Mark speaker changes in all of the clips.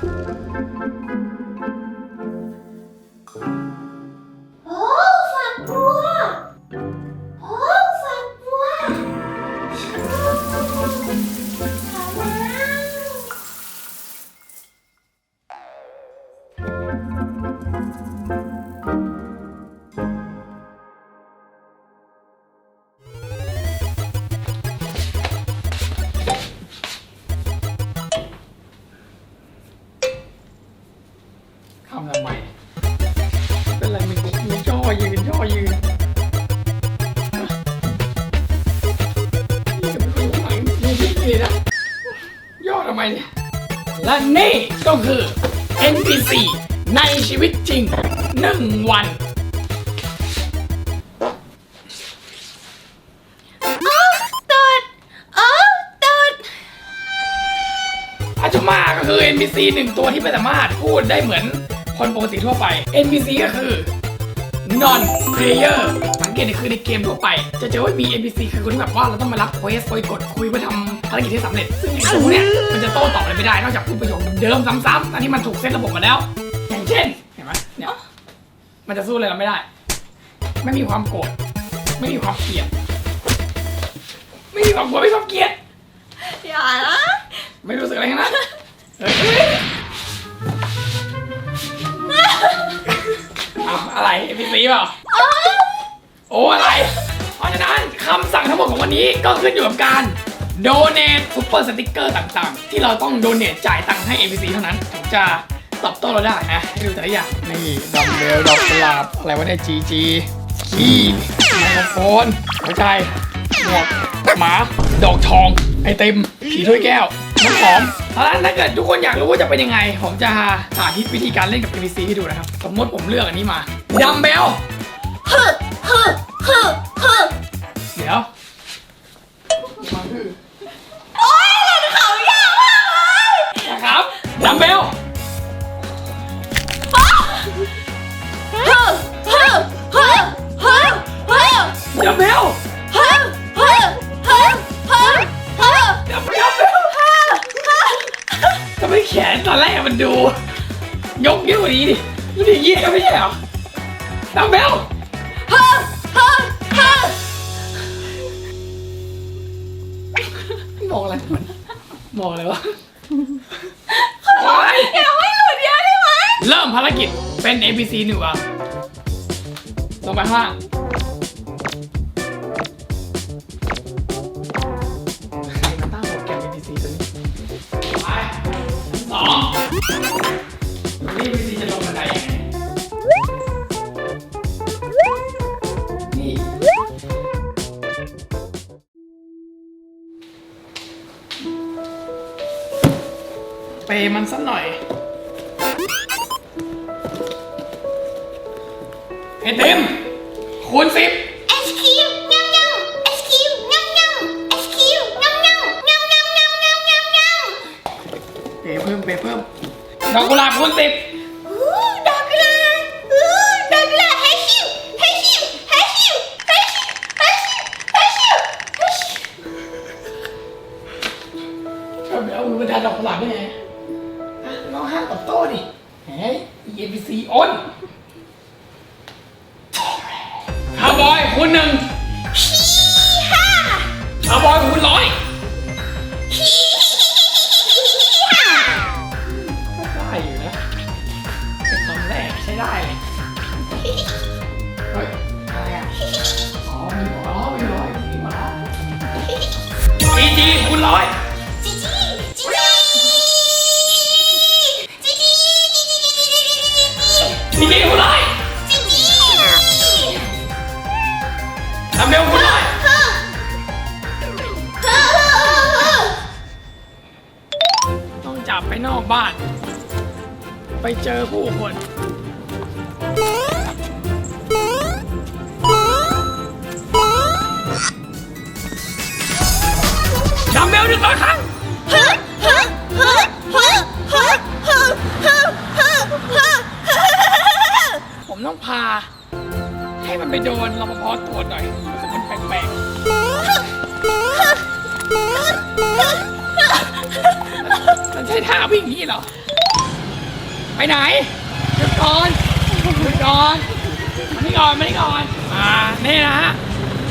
Speaker 1: Thank you. ดิและนี่ก็คือ NPC ในชีวิตจริงหนึ่งวัน
Speaker 2: อ๋อตูดอ๋อตูด
Speaker 1: อาจุมาก็คือ NPC หนึ่งตัวที่ไม่สามารถพูดได้เหมือนคนปกติทั่วไป NPC ก็คือ non player สังเกตคือในเกมทั่วไป จะเจอว่ามี NPC คือคนที่แบบว่าเราต้องมารับเควสคอยกดคุยเพื่อทำภารกิจที่สำเร็จ ซึ่งไอ้ตัวเนี้ยมันจะโต้ตอบอะไรไม่ได้นอกจากพูดประโยคเดิมซ้ำๆอันนี้มันถูกเซตระบบมาแล้ว อย่างเช่นเห็นไหมเนี่ยมันจะสู้อะไรเราไม่ได้ ไม่มีความโกรธไม่มีความเกลียดไม่มีความโกรธไม่มีความเกลียด
Speaker 2: อย่านะ
Speaker 1: ไม่รู้สึกอะไรทั้งนั้นเฮ้ยเอาอะไรเอพีซีเปล่า
Speaker 2: อ๋อ
Speaker 1: โอ้อะไร เพราะฉะนั้นคำสั่งทั้งหมดของวันนี้ก็ขึ้นอยู่กับการ โดเน t ซุปเปอร์สติกเกอร์ต่างๆ ที่เราต้องโดเน t จ่ายตังค์ให้ NPC เท่านั้นถึงจะตอบโต้เราได้นะให้ดูแต่ละอย่างนี่ดัมเบลดอกกุหลาบอะไรวะเนี่ยจีจีคีย์ไมโครโฟนหัวใจหมวกหมาดอกทอง ไอติมผีถ้วยแก้วน้ำหอมเพราะฉะนั้นถ้าเกิดทุกคนอยากรู้ว่าจะเป็นยังไง ผมจะสาธิตวิธีการเล่นกับ NPC ให้ดูนะครับ สมมติผมเลือกอันนี้มาดัมเบล
Speaker 2: ฮึฮึฮึฮึ
Speaker 1: เดี๋ยว
Speaker 2: เบ
Speaker 1: ล
Speaker 2: ฮึฮึฮึฮึฮึ
Speaker 1: ดัมเบล
Speaker 2: ฮึฮึฮึฮึฮึ
Speaker 1: ดัมเบลทำไมแขนตอนแรกมันดู ยกเยอะกว่านี้ดิมันอย่างนี้ก็ไม่ใช่เหรอดัมเบล
Speaker 2: ฮึฮึฮึ
Speaker 1: มองอะไรมันมองอะไรวะโอ๊ย
Speaker 2: อย่าไม่หลุดเยอะได้ไหม
Speaker 1: เริ่ม ภารกิจเป็น ABC หนึ่งอะลงไปข้างล่างใครมาตั้งโปรแกรม ABC ตัวนี้ไปสอง ไอเต็มคูณสิบ
Speaker 2: ไอศครีมยำยำไอศครีมยำยำไอศครีมยำยำยำยำยำยำยำยำ
Speaker 1: เปย์เพิ่มเปย์เพิ่มดอกกุหลาบคูณสิบ ต้องพา ให้มันไปโดนรปภตรวจหน่อยรู้สึกมันแปลกๆมันใช่ท่าวิ่งอย่างนี้เหรอ ไปไหนหยุดก่อนหยุดก่อนมานี่ก่อนมานี่ก่อนอ่านี่นะฮะ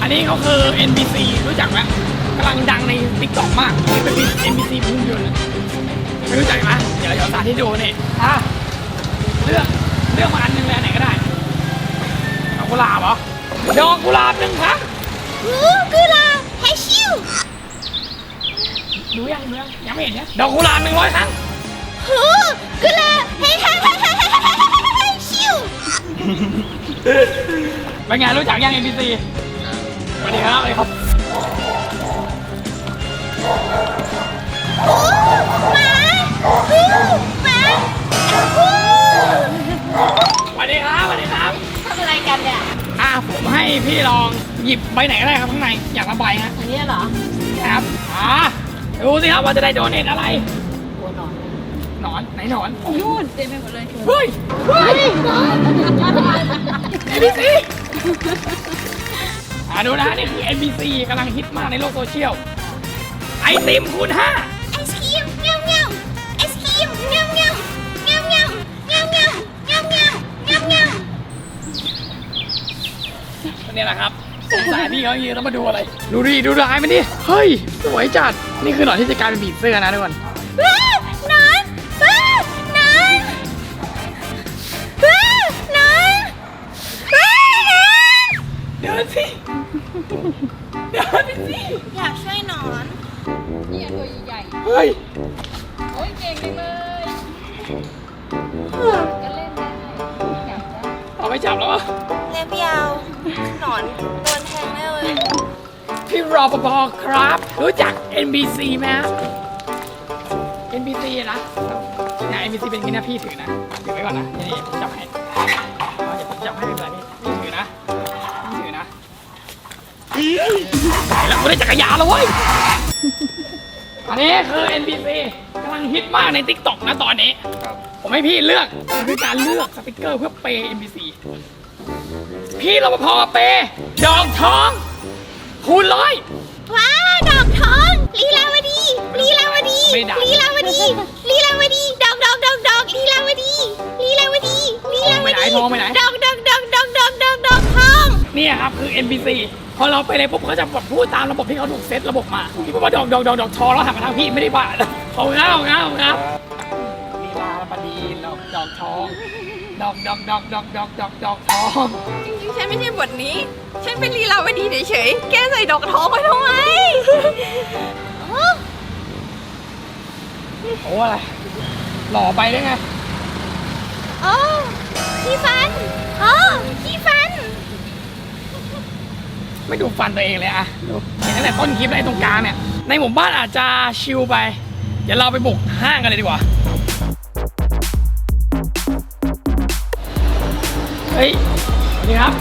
Speaker 1: อันนี้เขาคือ NPC รู้จักไหมกำลังดังใน t ิ k t o k มากนี่เป็น NPC พุ่งยนต์ไม่รู้จักไหมเดี๋ยวเดี๋ยวสาธิตดูนี่อะเลือกเลือกมาอันหนึงเลยน ก็ได้ดอกกุหลาบเหรอ ดอกกุหลาบหนึ่งครั้ง
Speaker 2: ฮูกุลาให้ชิว
Speaker 1: ดูยังดูยังยังไม่เห็นเนี่ยดอกกุหลาบหนึ่งร้อยครั้ง
Speaker 2: ฮูกุลาให้ให้ให้ให้ให้ให้ชิว
Speaker 1: เป็นไงรู้จักยัง NPC สวัสดีครับสวัสดีครับ
Speaker 2: ฮูมา
Speaker 1: พี่ลองหยิบใบไหนก็ได้ครับข้างในอยากระบายฮะ
Speaker 2: อันนี้เหรอ
Speaker 1: ครับอ่าดูสิครับว่าจะได้โดเนทอะไร
Speaker 2: โอ้หนอน
Speaker 1: หนอนไหนหนอน
Speaker 2: นู่นเต็มไปหมดเลย
Speaker 1: เฮ้ยเฮ้ยเอ็นบีซีอ่าดูนะนี่คือ NBC กำลังฮิตมากในโลกโซเชียลไอติมคูณห้า นี่แหละครับสงสารพี่เขาจริงๆแล้วมาดูอะไร ดูดิดูลายมันดิเฮ้ยสวยจัดนี่คือหนอนที่จะกลายเป็นผีเสื้อนะทุกคน
Speaker 2: ว้านอนว้านอนว้านอนว้านอน
Speaker 1: เดินสิเดินไปสิ
Speaker 2: อยากช่วยหนอน
Speaker 1: เฮ้ยเอาไปจับแล้วอะ
Speaker 2: เล็บยาว หนอนโดนแทงแน่เลย
Speaker 1: พี่รอปภครับ รู้จัก NBC ไหมฮะ NBC นะเนี่ย NBC เป็นอย่างนี้นะพี่ถือนะถือไว้ก่อนนะนี่นี่ผมจับให้เอาเดี๋ยวผมจับให้เป็นไรพี่พี่ถือนะพี่ถือนะตายแล้วกูได้จักรยานแล้วเว้ย อันนี้คือ NBC กำลังฮิตมากใน t ิ k t o k นะตอนนี้ ผมให้พี่เลือกมันคือการเลือกสติกเกอร์เพื่อเปย์ NBC พี่รปภเปย์ดอกทอง คูณร้อย
Speaker 2: ว้าดอกทองลีลาวดีลีลาวดี
Speaker 1: ไม่ด่า
Speaker 2: ลีลาวดีลีลาวดีดอกดอกดอกดอกลีลาวดีลีลาวดีลีลาว
Speaker 1: ไปไหน
Speaker 2: ดี
Speaker 1: ทองไปไหน
Speaker 2: ดอกดอกดอกดอกดอกดอกดอกทอง
Speaker 1: เนี่ยครับคือ NBC พอเราไปเลยปุ๊บเขาจะแบบพูดตามระบบที่เขาถูกเซตระบบมาพี่พูดว่าดอกดอกดอกดอกทองแล้วหันมาทางพี่ไม่ได้บ้านะเขาเงาเงาเงาลีลาบดีดอกดอกทอง ดอกดอกดอกดอกดอกดอกดอกทอง
Speaker 2: จริงๆฉันไม่ใช่บทนี้ ฉันเป็นลีลาวดีเฉยๆ แกใส่ดอกทองไปทำไม
Speaker 1: โอ้อะไรหล่อไปได้ไง
Speaker 2: โอ้ขี้ฟันโอ้ขี้ฟัน
Speaker 1: ไม่ดูฟันตัวเองเลยอะดูเห็นตั้งแต่ต้นคลิปเลยตรงกลางเนี่ยในหมู่บ้านอาจจะชิลไป เดี๋ยวเราไปบุกห้างกันเลยดีกว่า เฮ้ยสวัสดีครับ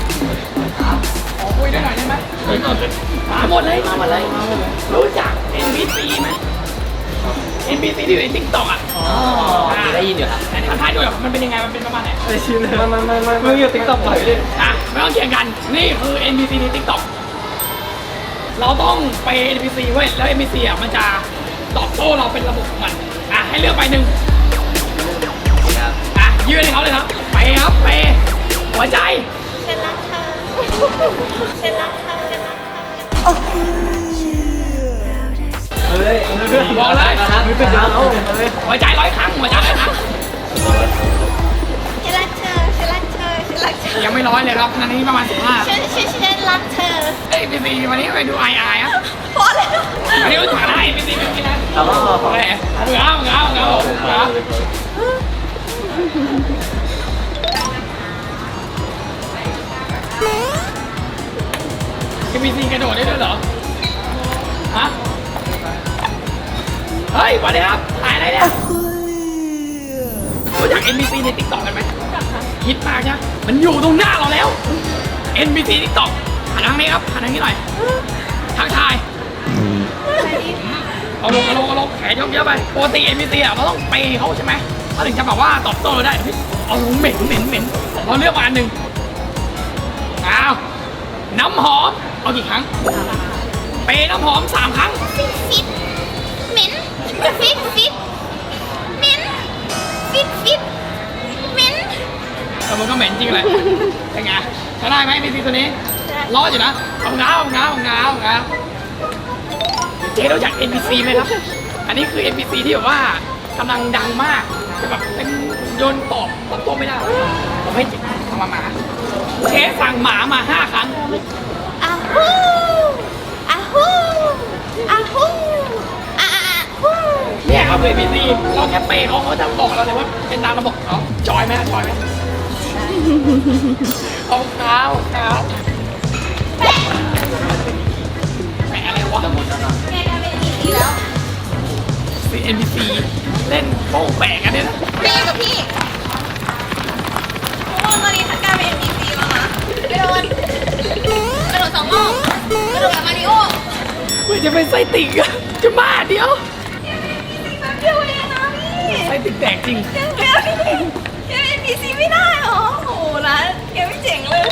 Speaker 1: ขอคุยด้วยหน่อยได้ไหมมาหมดเลยมาหมดเลย รู้จัก NBC ไหม NBC ที่อยู่ใน TikTok อะอ๋อ
Speaker 3: ได้ยินอยู่ครับ
Speaker 1: ไหนทำท่าด้วยมันเป็นยังไง มันเป็นประมาณไหน
Speaker 3: ได้ชินเลยไม่ไม่ไม่ไม่อยู่ติ๊กต็อกบ่อยดิ
Speaker 1: อะไม่ต้องเถียงกัน นี่คือ NBC ใน TikTok เราต้องไป NBC เว้ย แล้ว NBC อะมันจะตอบโต้เราเป็นระบบของมัน อะให้เลือกไปหนึ่ง
Speaker 3: ครับ
Speaker 1: อะยื่นให้เขาเลยครับ ไปครับ ไป หัวใจ
Speaker 2: ฉันรักเธอฉันรักเธอฉันรักเธอ
Speaker 3: เฮ้ย
Speaker 1: บอกเลย
Speaker 3: มือเป็นเฮ้ย
Speaker 1: หัวใจร้อยครั้งหัวใจร้อยครั้ง
Speaker 2: ฉันรักเธอฉันรักเธอฉันรักเธอ
Speaker 1: ยังไม่ร้อยเลยครับนาทีประมาณ15
Speaker 2: ฉันฉันฉันรักเธอ
Speaker 1: เอ้ย NBC วันนี้ไปดูไอไออะ
Speaker 2: พอแล้ว
Speaker 1: อันนี้รู้จักได้ NBC เป็นยังไงนะ
Speaker 3: แล้วก็
Speaker 1: โอเคเหงาเหงาเงาเงา NBC กระโดดได้ด้วยเหรอ ฮะ เฮ้ยสวัสดีครับถ่ายอะไรเนี่ยรู้จัก NBC ใน TikTok กันไหมคิดมากใช่ไหมมันอยู่ตรงหน้าเราแล้ว NBC TikTok หันทางนี้ครับหันทางนี้หน่อยทางทายเอาลงเอาลงเอาลงแขนยกเยอะไปปกติ NBC อะเราต้องเปย์เขาใช่ไหมเขาถึงจะแบบว่าตอบโต้เราได้เฮ้ยเอาลงเหม็นเหม็นเหม็นเราเลือกมาอันหนึ่งอ้าวน้ำหอม เอากี่ครั้ง เปย์น้ำหอมสามครั้ง
Speaker 2: ฟิตฟิตเหม็นฟิตฟิตเหม็นฟิตฟิตเหม็น
Speaker 1: แต่มันก็เหม็นจริงเลยเป็นไงใช้ได้ไหม NBC ตัวนี้รอดอยู่นะเอาง้าเอาง้าเอาง้าเอาง้าเจ๊รู้จัก NBC ไหมครับ อันนี้คือ NBC ที่แบบว่ากำลังดังมากจะแบบเป็นโยนตอบตอบโต้ไม่ได้ผมให้จิตทำมาหมาเชฟสั่งหมามาห้าครั้ง
Speaker 2: อา ฮูอาฮูอาฮูอาอาฮู
Speaker 1: เนี่ยครับคือ NBC เราแค่เปย์เขาเขาจะบอกเราเลยว่าเป็นตามระบบเขาจอยไหมจอยไหมเอาเท้าเท้าแหมอะไรวะ
Speaker 2: แกกันเป็นดีแล้ว
Speaker 1: ซี NBC เล่นโป้งแปะกันเนี่ยนะ
Speaker 2: พี่กับพี่เพราะว่าตอนนี้ทักการเป็น NPC แล้วนะไม่โดนกระโดด สองรอบกระโดดแบบมาริโอ
Speaker 1: เพื่อจะเป็นไส้ติ่งอะจะมาเดียว
Speaker 2: เดียวเองนะพี่
Speaker 1: ไส้ติ่งแตกจริง
Speaker 2: เดียวเดียวเดียวเอ็นพีซีไม่ได้หรอ
Speaker 1: โอ้โหร้า
Speaker 2: นเดียวไม่เจ๋งเล
Speaker 1: ย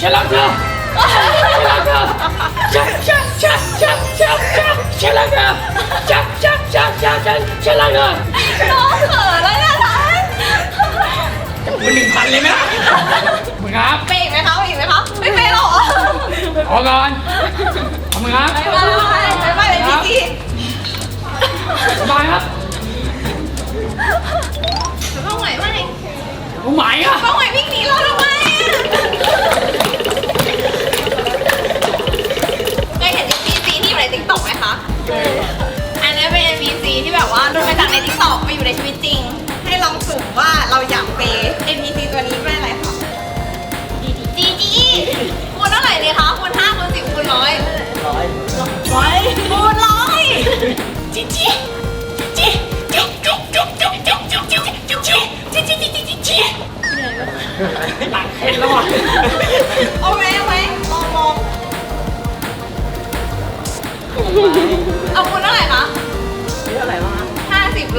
Speaker 1: ฉันรักเธอฉันรักเธอฉันฉันฉันฉันฉันฉันฉันรักเธอฉันฉันฉันฉันฉันฉันรักเธอ
Speaker 2: น้องเขินแล้วเนี่ยท่าน
Speaker 1: คุณหนึ่งพันเลยไหมล่ะมึงครับ
Speaker 2: เปย์อีกไหมคะเปย์อีกไหมคะไม่เปย์หรอ
Speaker 1: ขอก่อนขอบคุณครับ
Speaker 2: ไปไปไปไปเลยพี่กี้
Speaker 1: สบายครับ
Speaker 2: เป้าหมายไม่
Speaker 1: ผมหมายอะ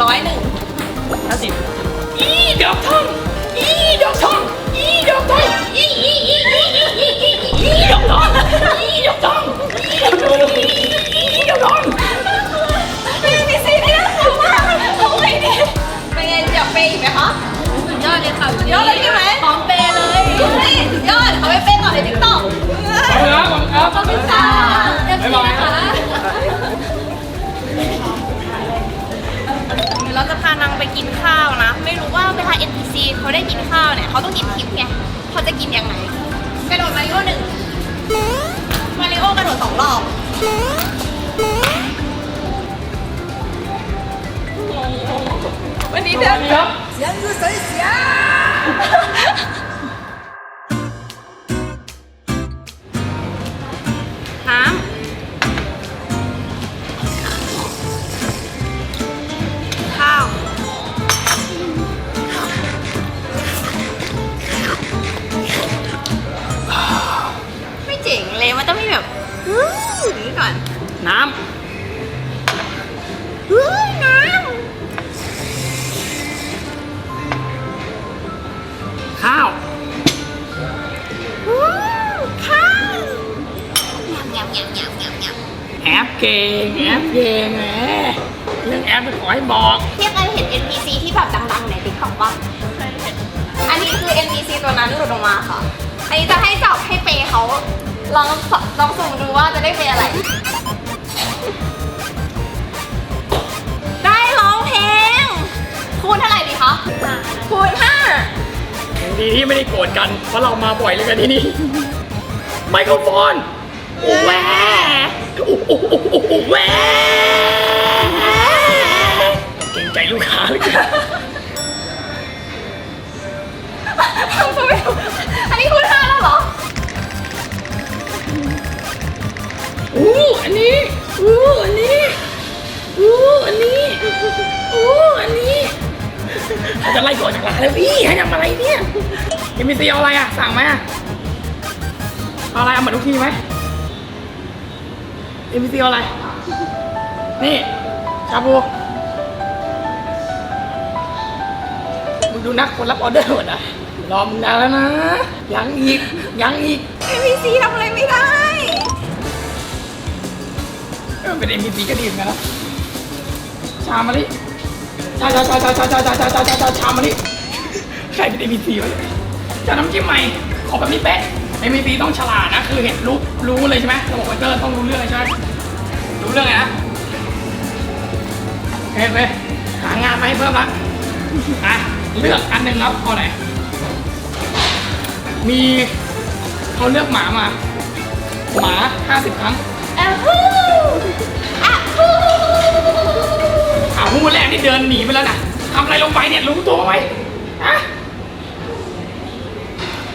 Speaker 2: ร้อยหนึ่งห้าสิบอี
Speaker 1: ดอกทองอีดอกทองอีดอกทองอีอีอีอีอีอีอีอีดอกทองอีดอกทองอีดอกทองอีดอกทอง
Speaker 2: เป็นมีซีที่น่ากลัวมากเอาไงดีเป็นไงอยากเปย์อีกไหมคะ
Speaker 4: สุดยอดเลยค่ะ
Speaker 2: สุดยอดเลยใช่ไหม
Speaker 4: พร้อมเปย์เลย
Speaker 2: เฮ้ยสุดยอดเอาไปเปย์ต่อในทิกตอก
Speaker 1: ขอบคุณครับขอบคุณครับ
Speaker 4: ค่ะ
Speaker 1: บ๊ายบาย
Speaker 2: ดี๋ยวเราจะพานางไปกินข้าวนะ ไม่รู้ว่าเวลา NPC เขาได้กินข้าวเนี่ยเขาต้องกินทิปไงเขาจะกินยังไงกระโดดมาริโอหนึ่งมาริโอกระโดดสองรอบวันนี้เดิน
Speaker 1: ครับ
Speaker 2: น้
Speaker 1: เก่งแอปเก่งแหมเรื่องแอปไม่ขอให้บอก
Speaker 2: เทียบกันเห็น NPC ที่แบบดังๆใน TikTok ป่ะอันนี้คือ NPC ตัวนั้นหลุดออกมาค่ะ อันนี้จะให้จับให้เปย์เขาลองสลองสุ่มดูว่าจะได้เปย์อะไร ได้ร้องเพลง คูณเท่าไหร่ดีคะคูณห้า
Speaker 1: ยังดีที่ไม่ได้โกรธกัน เพราะเรามาบ่อยเหลยกันที่นี่ ไมโครโฟนโอ้ แหวโอ้โอ้โอ้โอ้โอ้แหวเก่งใจลูกค้าเลย
Speaker 2: อันนี้คุณห้าแล้วเหรอ
Speaker 1: อู้อันนี้อู้อันนี้อู้อันนี้อู้อันนี้เขาจะไล่ก่อนจากร้านแล้วพี่ให้ทำอะไรเนี่ยยังมีซีเอาอะไรอะสั่งไหมอะเอาอะไรเอาเหมือนทุกทีไหม เอ็มซีเอาอะไร นี่ชาบูมึงดูนักคนรับออเดอร์หมดอะรอมึงนานแล้วนะ ยังอีก ยังอีก
Speaker 2: NPC ทำอะไรไม่ได้
Speaker 1: เออเป็น MVP ก็ดีเหมือนกันนะ ชามาลิชาชาชาชาชาชาชาชาชาชาชาชามาลิใครเป็น MVP วะเนี่ยจะน้ำจิ้มใหม่ ขอแบบนี้เป๊ะ MVP ต้องฉลาดนะ คือเห็นรู้รู้เลยใช่ไหมระบบคอมพิวเตอร์ต้องรู้เรื่องเลยใช่ไหมรู้เรื่องไงนะโอเคโอเคหางานมาให้เพิ่มละอะเลือกอันหนึ่งแล้วเอาไหน มีเขาเลือกหมามา หมา50ครั้ง
Speaker 2: อ้าวฮู้อ้าวฮู้
Speaker 1: ข่าวผู้แรกนี่เดินหนีไปแล้วนะทำอะไรลงไปเนี่ยรู้ตัวไหมฮะ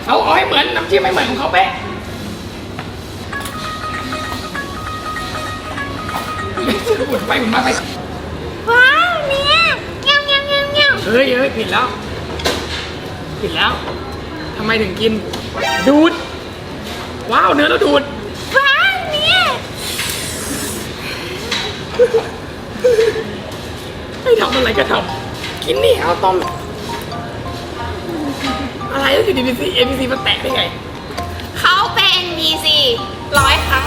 Speaker 1: เอาเอาให้เหมือนน้ำจิ้มให้เหมือนของเขาเป๊ะหมุนไปหมุนมาไป
Speaker 2: ว้าวเนี่ยเงี้ยวเงี้ยวเงี้ยวเงี้ยว
Speaker 1: เฮ้ยเฮ้ยผิดแล้วผิดแล้วทำไมถึงกิน ดูด ว้าวเนื้อแล้วดูด
Speaker 2: ว้าวเนี่ย
Speaker 1: ให้ทำอะไรก็ทำกินนี่เอาต้ม อะไรแล้วอยู่ดีๆเอ็มซีมาแตะได้ไง
Speaker 2: เขาเป็น NPC ร้อยครั้ง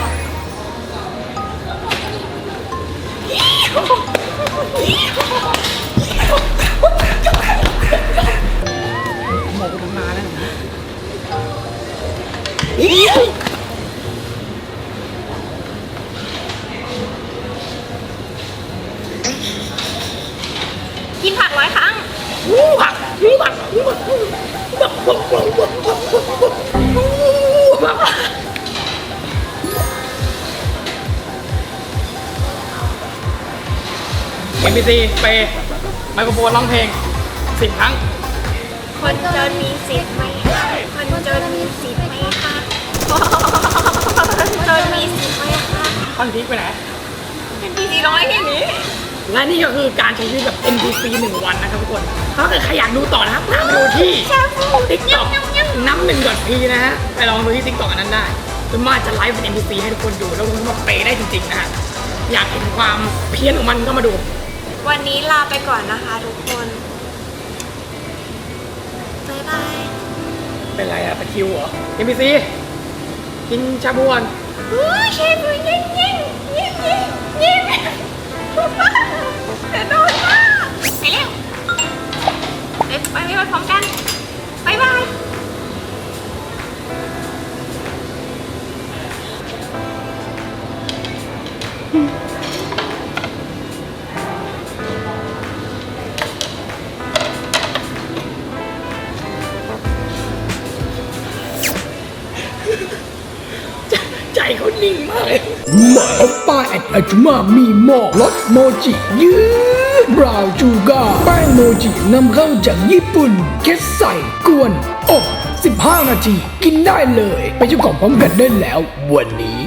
Speaker 1: โครโฟนร้องเพลงสิบครั้ง
Speaker 2: คนจนมีสิทธิ์ไหมคะคนจนมีสิทธิ์ไหมคะคนจนมีสิทธิ์ไหมคะ
Speaker 1: คอนทิกไปไหน
Speaker 2: NPC ร้อยแค่นี้
Speaker 1: และนี่ก็คือการใช้ชีวิตแบบ NPC หนึ่งวันนะครับทุกคน ถ้าเกิดใครอยากดูต่อนะครับตามไปดูที่ TikTok น้ำหนึ่งดอทพีนะฮะ ไปลองดูที่ TikTok อันนั้นได้คุณมาจะไลฟ์เป็น NPC ให้ทุกคนดูแล้วคุณมาเปย์ได้จริงๆนะฮะ อยากเห็นความเพี้ยนของมันก็มาดู
Speaker 2: วันนี้ลาไปก่อนนะคะทุกคนบ๊ายบาย
Speaker 1: เป็นไรอะตะคริวเหรอ NPC กินชาบูก่อน
Speaker 2: อู้เชฟดูยิ่งยิ่งยิ่งยิ่งยิ่งจะโดนมากไปเร็วไปไปไปพร้อมกัน บ๊ายบาย
Speaker 5: อดอาจุมามีหมอกรสโมจิยืดบราวจูก้ารแป้งโมจินำเข้าจากญี่ปุ่นแค่ใส่กวนอบ15 นาที กินได้เลย ไปเจ้าของพร้อมกันได้แล้ววันนี้